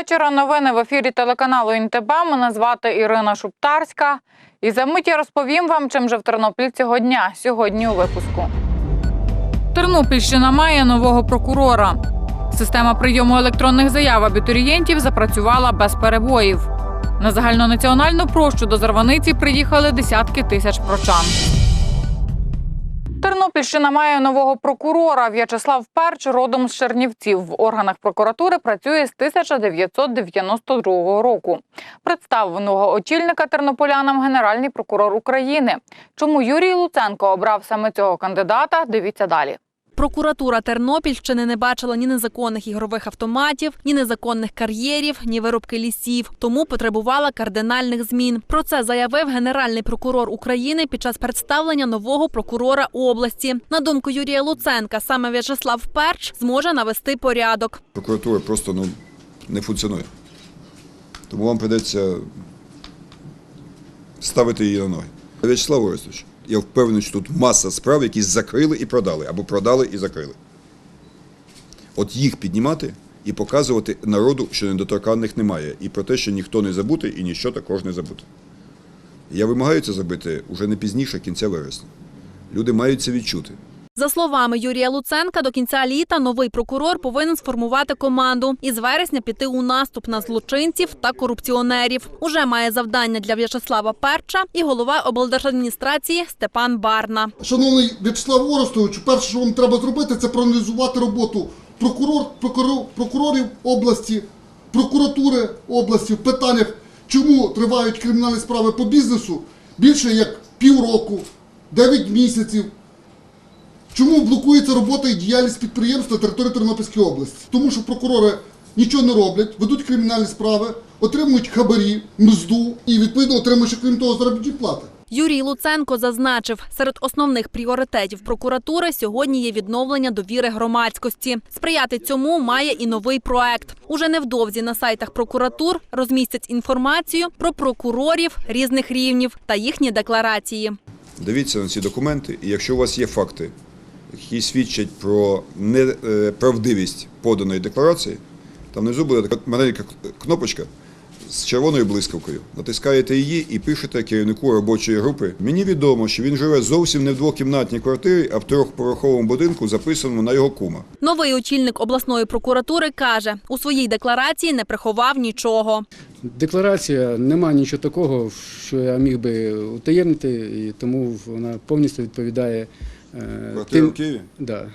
Вечора. Новини в ефірі телеканалу ІНТБ. Мене звати Ірина Шуптарська. І за мить я розповім вам, чим же в Тернопіль цього дня. Сьогодні у випуску. Тернопільщина має нового прокурора. Система прийому електронних заяв абітурієнтів запрацювала без перебоїв. На загальнонаціональну прощу до Зарваниці приїхали десятки тисяч прочан. Тернопільщина має нового прокурора. В'ячеслав Перч родом з Чернівців. В органах прокуратури працює з 1992 року. Представленого очільника тернополянам генеральний прокурор України. Чому Юрій Луценко обрав саме цього кандидата? Дивіться далі. Прокуратура Тернопільщини не бачила ні незаконних ігрових автоматів, ні незаконних кар'єрів, ні виробки лісів, тому потребувала кардинальних змін. Про це заявив генеральний прокурор України під час представлення нового прокурора області. На думку Юрія Луценка, саме В'ячеслав Перч зможе навести порядок. прокуратура просто ну, не функціонує. Тому вам прийдеться ставити її на ноги. В'ячеслав Орестович, я впевнений, що тут маса справ, які закрили і продали, або продали і закрили. От їх піднімати і показувати народу, що недоторканних немає, і про те, що ніхто не забути, і ніщо також не забути. Я вимагаю це зробити уже не пізніше кінця вересня. Люди мають це відчути. За словами Юрія Луценка, до кінця літа новий прокурор повинен сформувати команду і з вересня піти у наступ на злочинців та корупціонерів. Уже має завдання для В'ячеслава Перча і голова облдержадміністрації Степан Барна. Шановний В'ячеслав Орестович, перше, що вам треба зробити, це проаналізувати роботу прокурор, прокурор, прокурорів області, прокуратури області в питаннях, чому тривають кримінальні справи по бізнесу більше як півроку, 9 місяців. Чому блокується робота і діяльність підприємств на території Тернопільської області? Тому що прокурори нічого не роблять, ведуть кримінальні справи, отримують хабарі, мзду і відповідно отримують, крім того, заробітні плати. Юрій Луценко зазначив, серед основних пріоритетів прокуратури сьогодні є відновлення довіри громадськості. Сприяти цьому має і новий проект. Уже невдовзі на сайтах прокуратур розмістять інформацію про прокурорів різних рівнів та їхні декларації. Дивіться на ці документи, і якщо у вас є факти, які свідчать про неправдивість поданої декларації, там внизу буде така маленька кнопочка з червоною блискавкою. Натискаєте її і пишете керівнику робочої групи. Мені відомо, що він живе зовсім не в двокімнатній квартирі, а в трьохпороховому будинку, записаному на його кума. Новий очільник обласної прокуратури каже, у своїй декларації не приховав нічого. Декларація немає нічого такого, що я міг би утаємнити, і тому вона повністю відповідає е, Квартира в Києві? Да,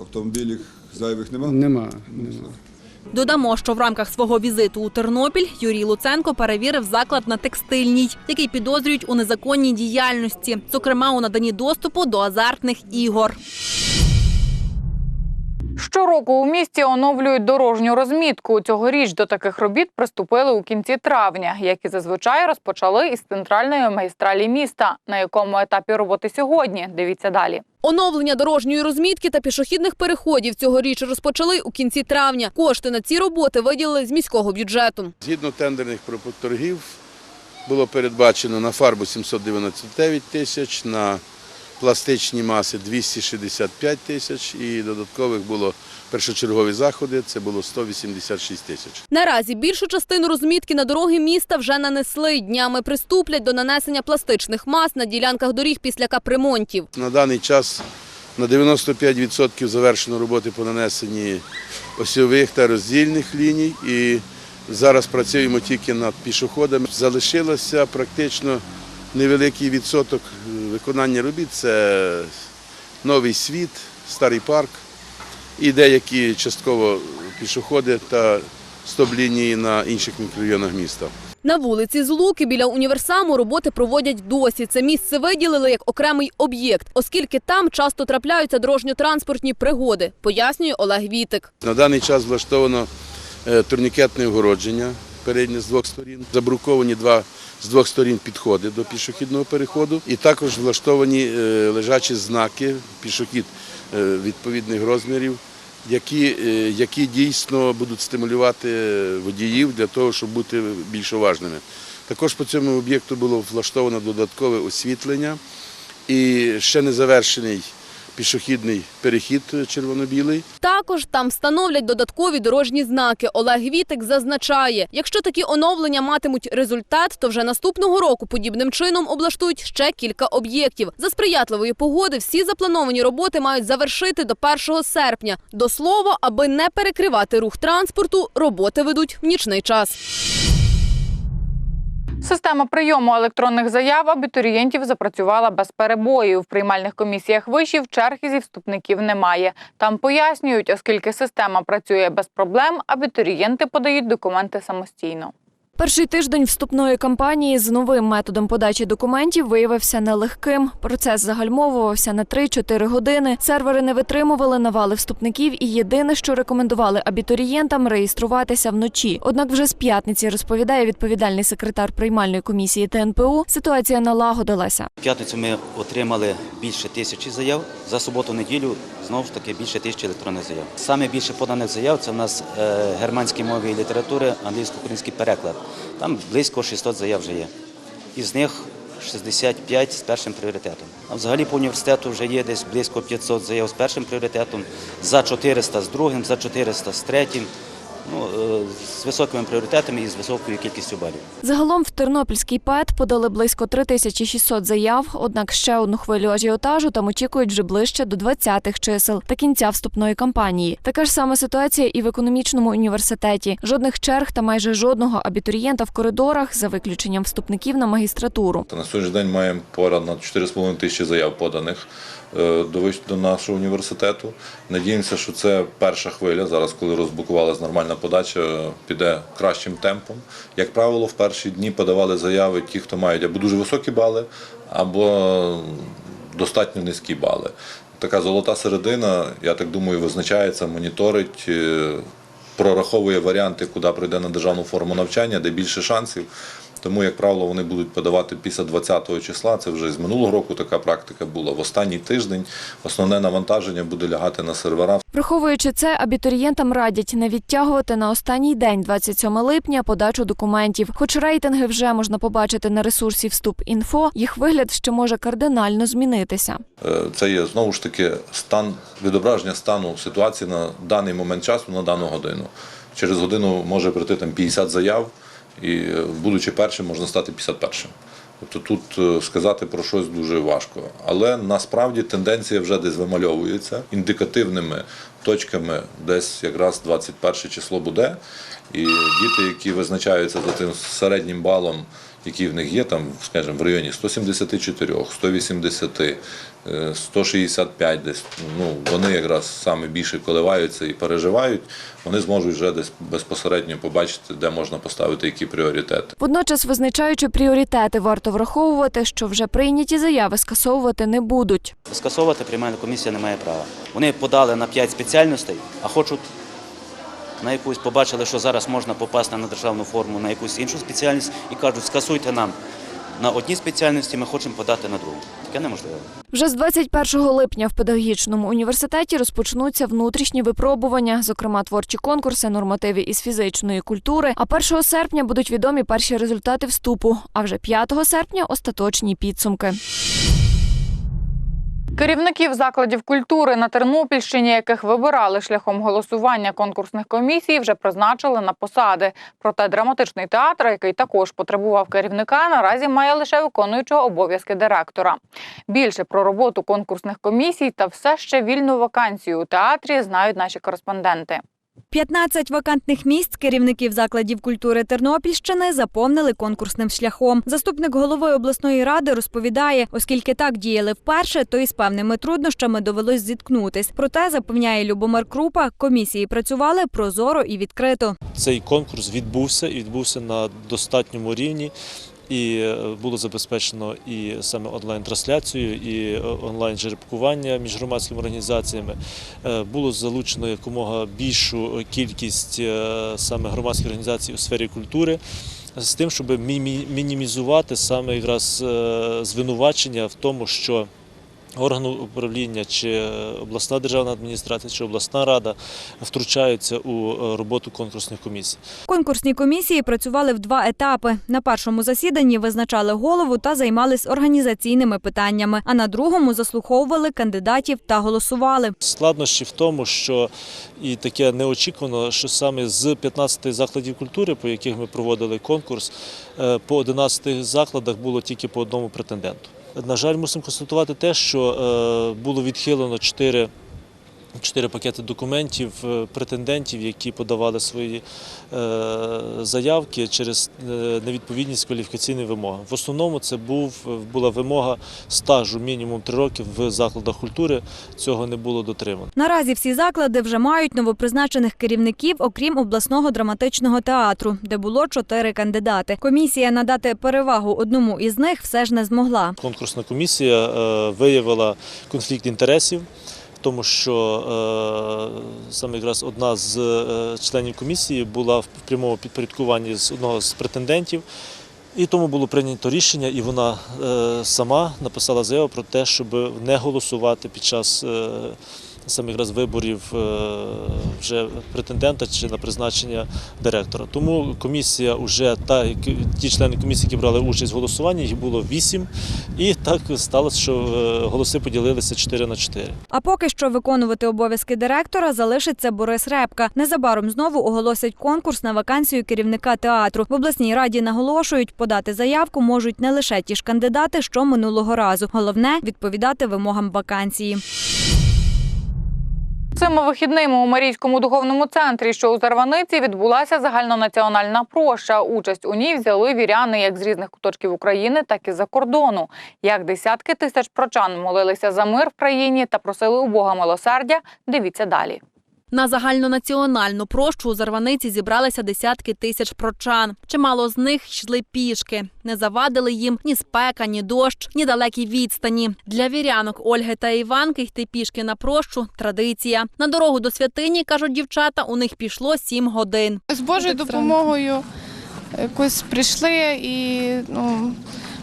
Автомобілів зайвих нема? нема, нема. Додамо, що в рамках свого візиту у Тернопіль Юрій Луценко перевірив заклад на текстильній, який підозрюють у незаконній діяльності, зокрема у наданні доступу до азартних ігор. Щороку у місті оновлюють дорожню розмітку. Цьогоріч до таких робіт приступили у кінці травня, як і зазвичай розпочали із центральної магістралі міста. На якому етапі роботи сьогодні? Дивіться далі. Оновлення дорожньої розмітки та пішохідних переходів цьогоріч розпочали у кінці травня. Кошти на ці роботи виділили з міського бюджету. Згідно тендерних торгів було передбачено на фарбу 799 тисяч, на пластичні маси 265 тисяч і додаткових було першочергові заходи, це було 186 тисяч. Наразі більшу частину розмітки на дороги міста вже нанесли. Днями приступлять до нанесення пластичних мас на ділянках доріг після капремонтів. На даний час на 95% завершено роботи по нанесенні осьових та роздільних ліній і зараз працюємо тільки над пішоходами. Залишилося практично невеликий відсоток виконання робіт. Це новий світ, старий парк і деякі частково пішоходи та стоп-лінії на інших мікрорайонах міста. На вулиці Злуки біля універсаму роботи проводять досі. Це місце виділили як окремий об'єкт, оскільки там часто трапляються дорожньо-транспортні пригоди, пояснює Олег Вітик. На даний час влаштовано е, турнікетне огородження переднє з двох сторін. Забруковані два з двох сторін підходи до пішохідного переходу, і також влаштовані е, лежачі знаки пішохід е, відповідних розмірів, які, е, які дійсно будуть стимулювати водіїв для того, щоб бути більш уважними. Також по цьому об'єкту було влаштовано додаткове освітлення і ще не завершений пішохідний перехід червоно-білий. Також там встановлять додаткові дорожні знаки. Олег Вітик зазначає, якщо такі оновлення матимуть результат, то вже наступного року подібним чином облаштують ще кілька об'єктів. За сприятливої погоди всі заплановані роботи мають завершити до 1 серпня. До слова, аби не перекривати рух транспорту, роботи ведуть в нічний час. Система прийому електронних заяв абітурієнтів запрацювала без перебоїв. В приймальних комісіях вишів черги зі вступників немає. Там пояснюють, оскільки система працює без проблем, абітурієнти подають документи самостійно. Перший тиждень вступної кампанії з новим методом подачі документів виявився нелегким. Процес загальмовувався на 3-4 години. Сервери не витримували навали вступників, і єдине, що рекомендували абітурієнтам реєструватися вночі. Однак вже з п'ятниці розповідає відповідальний секретар приймальної комісії ТНПУ. Ситуація налагодилася. В п'ятницю ми отримали більше тисячі заяв. За суботу-неділю знову ж таки більше тисячі електронних заяв. Саме більше поданих заяв це в нас е, германські мови і літератури, англійсько-український переклад. Там близько 600 заяв вже є. Із них 65 з першим пріоритетом. А взагалі по університету вже є десь близько 500 заяв з першим пріоритетом, за 400 з другим, за 400 з третім. Ну, е, з високими пріоритетами і з високою кількістю балів. Загалом в Тернопільський ПЕТ подали близько 3600 заяв, однак ще одну хвилю ажіотажу там очікують вже ближче до 20-х чисел та кінця вступної кампанії. Така ж сама ситуація і в економічному університеті. Жодних черг та майже жодного абітурієнта в коридорах за виключенням вступників на магістратуру. На сьогоднішній день маємо поряд на 4,5 тисячі заяв поданих до до нашого університету. Надіємося, що це перша хвиля. Зараз, коли розблокувалась нормальна подача, піде кращим темпом. Як правило, в перші дні подавали заяви ті, хто мають або дуже високі бали, або достатньо низькі бали. Така золота середина, я так думаю, визначається, моніторить. е, Прораховує варіанти, куди прийде на державну форму навчання, де більше шансів. Тому, як правило, вони будуть подавати після 20-го числа. Це вже з минулого року така практика була. В останній тиждень основне навантаження буде лягати на сервера. Враховуючи це, абітурієнтам радять не відтягувати на останній день, 27 липня, подачу документів. Хоч рейтинги вже можна побачити на ресурсі Вступ.Інфо, їх вигляд ще може кардинально змінитися. Е, Це є знову ж таки стан відображення стану ситуації на даний момент часу, на дану годину. Через годину може прийти там 50 заяв, і е, будучи першим, можна стати 51-м. Тобто тут е, сказати про щось дуже важко. Але насправді тенденція вже десь вимальовується індикативними точками, десь якраз 21 число буде. І діти, які визначаються за тим середнім балом, який в них є, там, скажімо, в районі 174, 180, е, 165 десь, ну, вони якраз саме більше коливаються і переживають, вони зможуть вже десь безпосередньо побачити, де можна поставити які пріоритети. Водночас, визначаючи пріоритети, варто враховувати, що вже прийняті заяви скасовувати не будуть. Скасовувати приймальна комісія не має права. Вони подали на 5 спеціальностей, а хочуть на якусь побачили, що зараз можна попасти на державну форму, на якусь іншу спеціальність і кажуть, скасуйте нам на одній спеціальності, ми хочемо подати на другу. Таке неможливо. Вже з 21 липня в педагогічному університеті розпочнуться внутрішні випробування, зокрема творчі конкурси, нормативи із фізичної культури. А 1 серпня будуть відомі перші результати вступу. А вже 5 серпня остаточні підсумки. Керівників закладів культури на Тернопільщині, яких вибирали шляхом голосування конкурсних комісій, вже призначили на посади. Проте драматичний театр, який також потребував керівника, наразі має лише виконуючого обов'язки директора. Більше про роботу конкурсних комісій та все ще вільну вакансію у театрі знають наші кореспонденти. 15 вакантних місць керівників закладів культури Тернопільщини заповнили конкурсним шляхом. Заступник голови обласної ради розповідає, оскільки так діяли вперше, то і з певними труднощами довелось зіткнутись. Проте запевняє Любомир Крупа, комісії працювали прозоро і відкрито. Цей конкурс відбувся і відбувся на достатньому рівні. І е, було забезпечено і саме онлайн-трансляцію, і е, онлайн-жеребкування між громадськими організаціями. Е, Було залучено якомога більшу кількість саме громадських організацій у сфері культури з тим, щоб мінімізувати саме якраз звинувачення в тому, що органу управління, чи е, обласна державна адміністрація, чи обласна рада втручаються у е, роботу конкурсних комісій. Конкурсні комісії працювали в два етапи. На першому засіданні визначали голову та займались організаційними питаннями, а на другому заслуховували кандидатів та голосували. Складнощі в тому, що і таке неочікувано, що саме з 15 закладів культури, по яких ми проводили конкурс, е, по 11 закладах було тільки по одному претенденту. На жаль, мусимо констатувати те, що е, було відхилено 4 Чотири пакети документів е, претендентів, які подавали свої е, заявки через е, невідповідність кваліфікаційним вимогам. В основному це був, була вимога стажу мінімум три роки в закладах культури. Цього не було дотримано. Наразі всі заклади вже мають новопризначених керівників, окрім обласного драматичного театру, де було чотири кандидати. Комісія надати перевагу одному із них все ж не змогла. Конкурсна комісія виявила конфлікт інтересів. Тому що е, саме якраз одна з е, членів комісії була в прямому підпорядкуванні з одного з претендентів, і тому було прийнято рішення, і вона е, сама написала заяву про те, щоб не голосувати під час саме якраз виборів е, вже претендента чи на призначення директора. Тому комісія вже та ті члени комісії, які брали участь в голосуванні, їх було вісім, і так сталося, що е, голоси поділилися 4 на 4. А поки що виконувати обов'язки директора залишиться Борис Репка. Незабаром знову оголосять конкурс на вакансію керівника театру. В обласній раді наголошують, подати заявку можуть не лише ті ж кандидати, що минулого разу. Головне відповідати вимогам вакансії. Цими вихідними у Марійському духовному центрі, що у Зарваниці, відбулася загальнонаціональна проща. Участь у ній взяли віряни як з різних куточків України, так і за кордону. Як десятки тисяч прочан молилися за мир в країні та просили у Бога милосердя. Дивіться далі. На загальнонаціональну прощу у Зарваниці зібралися десятки тисяч прочан. Чимало з них йшли пішки. Не завадили їм ні спека, ні дощ, ні далекі відстані. Для вірянок Ольги та Іванки йти пішки на прощу традиція. На дорогу до святині, кажуть дівчата, у них пішло сім годин. З Божою допомогою якось прийшли і ну,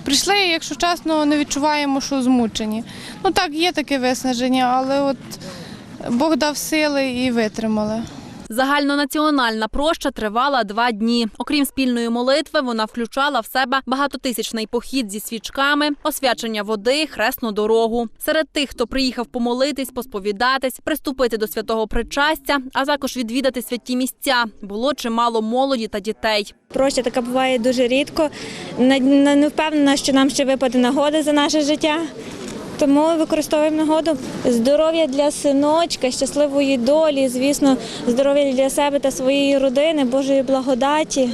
прийшли, якщо чесно, не відчуваємо, що змучені. Ну так, є таке виснаження, але от Бог дав сили і витримали. Загальнонаціональна проща тривала два дні. Окрім спільної молитви, вона включала в себе багатотисячний похід зі свічками, освячення води, хресну дорогу. Серед тих, хто приїхав помолитись, посповідатись, приступити до святого причастя, а також відвідати святі місця, було чимало молоді та дітей. Проща така буває дуже рідко. Не, не не впевнена, що нам ще випаде нагода за наше життя. Тому використовуємо нагоду. Здоров'я для синочка, щасливої долі, звісно, здоров'я для себе та своєї родини, Божої благодаті,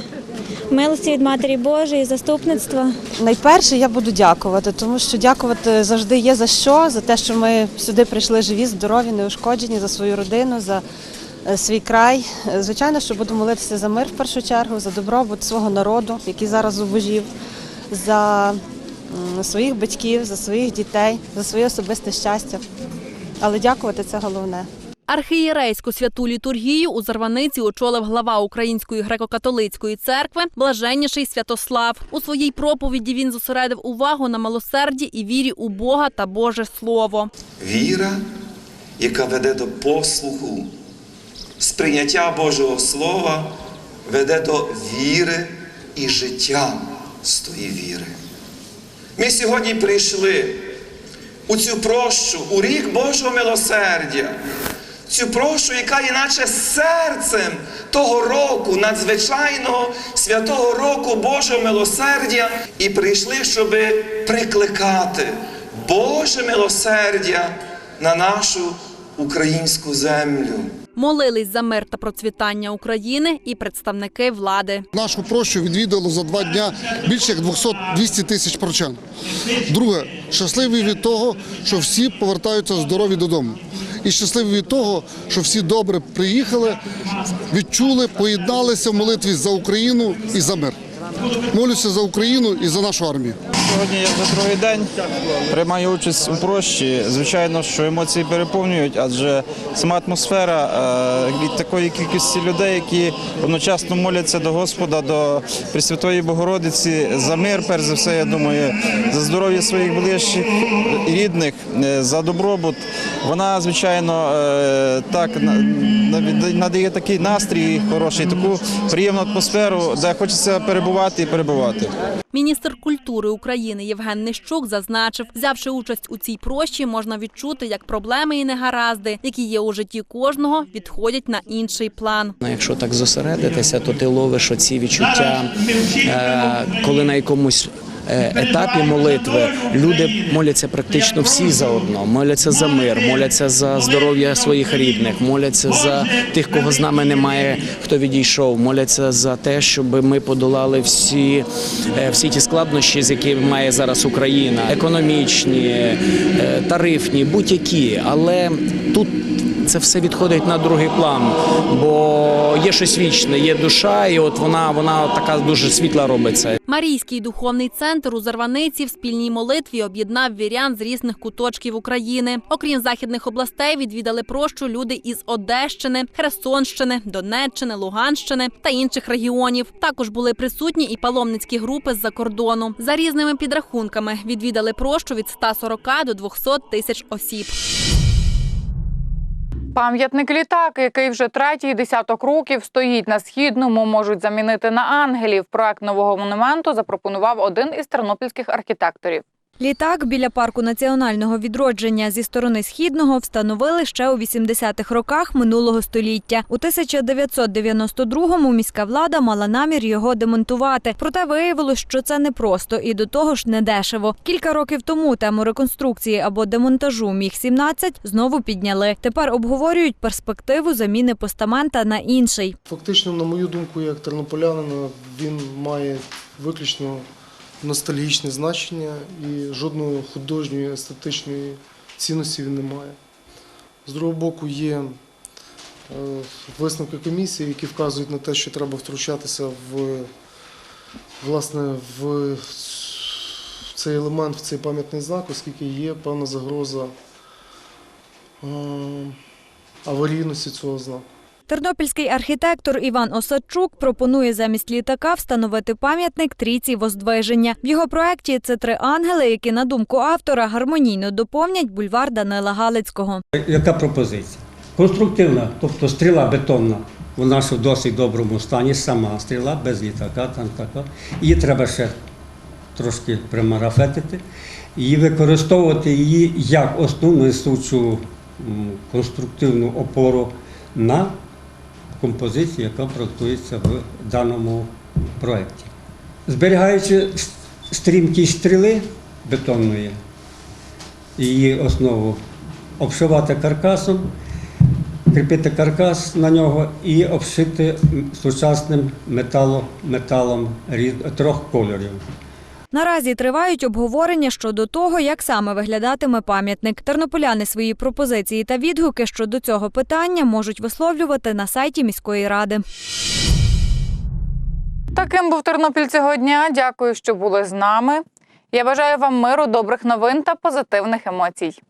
милості від Матері Божої, заступництва. Найперше я буду дякувати, тому що дякувати завжди є за що, за те, що ми сюди прийшли живі, здорові, неушкоджені, за свою родину, за е, свій край. Е, Звичайно, що буду молитися за мир в першу чергу, за добробут свого народу, який зараз зубожів, за своїх батьків, за своїх дітей, за своє особисте щастя. Але дякувати це головне. Архієрейську святу літургію у Зарваниці очолив глава Української греко-католицької церкви блаженніший Святослав. У своїй проповіді він зосередив увагу на милосерді і вірі у Бога та Боже Слово. Віра, яка веде до послуху, сприйняття Божого Слова веде до віри і життя з тої віри. Ми сьогодні прийшли у цю прощу, у рік Божого милосердя, цю прощу, яка є наче серцем того року, надзвичайного святого року Божого милосердя, і прийшли, щоб прикликати Боже милосердя на нашу українську землю. Молились за мир та процвітання України і представники влади. Нашу прощу відвідало за два дня більше як 200 200 тисяч прочан. Друге, щасливі від того, що всі повертаються здорові додому. І щасливі від того, що всі добре приїхали, відчули, поєдналися в молитві за Україну і за мир. Молюся за Україну і за нашу армію. Сьогодні я вже другий день приймаю участь у прощі. Звичайно, що емоції переповнюють, адже сама атмосфера е, від такої кількості людей, які одночасно моляться до Господа, до Пресвятої Богородиці за мир, перш за все, я думаю, за здоров'я своїх ближчих рідних, е, за добробут. Вона, звичайно, е, так на- на- надає такий настрій хороший, таку приємну атмосферу, де хочеться перебувати і перебувати. Міністр культури України Євген Нищук зазначив, взявши участь у цій прощі, можна відчути, як проблеми і негаразди, які є у житті кожного, відходять на інший план. Ну, Якщо так зосередитися, то ти ловиш оці відчуття, е, коли на якомусь етапі молитви люди моляться практично всі заодно. Моляться за мир, моляться за здоров'я своїх рідних, моляться за тих, кого з нами немає, хто відійшов, моляться за те, щоб ми подолали всі, е, всі ті складнощі, з якими має зараз Україна, економічні, е, тарифні, будь-які. Але тут це все відходить на другий план, бо є щось вічне, є душа, і от вона, вона така дуже світла робиться. Марійський духовний центр у Зарваниці в спільній молитві об'єднав вірян з різних куточків України. Окрім західних областей, відвідали прощу люди із Одещини, Херсонщини, Донеччини, Луганщини та інших регіонів. Також були присутні і паломницькі групи з-за кордону. За різними підрахунками відвідали прощу від 140 до 200 тисяч осіб. Пам'ятник літак, який вже третій десяток років стоїть на східному, можуть замінити на ангелів. Проект нового монументу запропонував один із тернопільських архітекторів. Літак біля парку національного відродження зі сторони східного встановили ще у 80-х роках минулого століття. У 1992-му міська влада мала намір його демонтувати. Проте виявилось, що це непросто і до того ж недешево. Кілька років тому тему реконструкції або демонтажу міг 17 знову підняли. Тепер обговорюють перспективу заміни постамента на інший. Фактично, на мою думку, як тернополянина, він має виключно ностальгічне значення і жодної художньої естетичної цінності він не має. З другого боку, є е, висновки комісії, які вказують на те, що треба втручатися в, власне, в цей елемент, в цей пам'ятний знак, оскільки є певна загроза е, аварійності цього знаку. Тернопільський архітектор Іван Осадчук пропонує замість літака встановити пам'ятник трійці Воздвиження. В його проєкті це три ангели, які, на думку автора, гармонійно доповнять бульвар Данила Галицького. Яка пропозиція? Конструктивна, тобто стріла бетонна, вона ж в досить доброму стані, сама стріла, без літака, там така. Її треба ще трошки примарафетити і використовувати її як основну несучу конструктивну опору на композицію, яка проектується в даному проєкті. Зберігаючи стрімкість стріли бетонної, її основу обшивати каркасом, кріпити каркас на нього і обшити сучасним метало, металом трьох кольорів. Наразі тривають обговорення щодо того, як саме виглядатиме пам'ятник. Тернополяни свої пропозиції та відгуки щодо цього питання можуть висловлювати на сайті міської ради. Таким був Тернопіль цього дня. Дякую, що були з нами. Я бажаю вам миру, добрих новин та позитивних емоцій.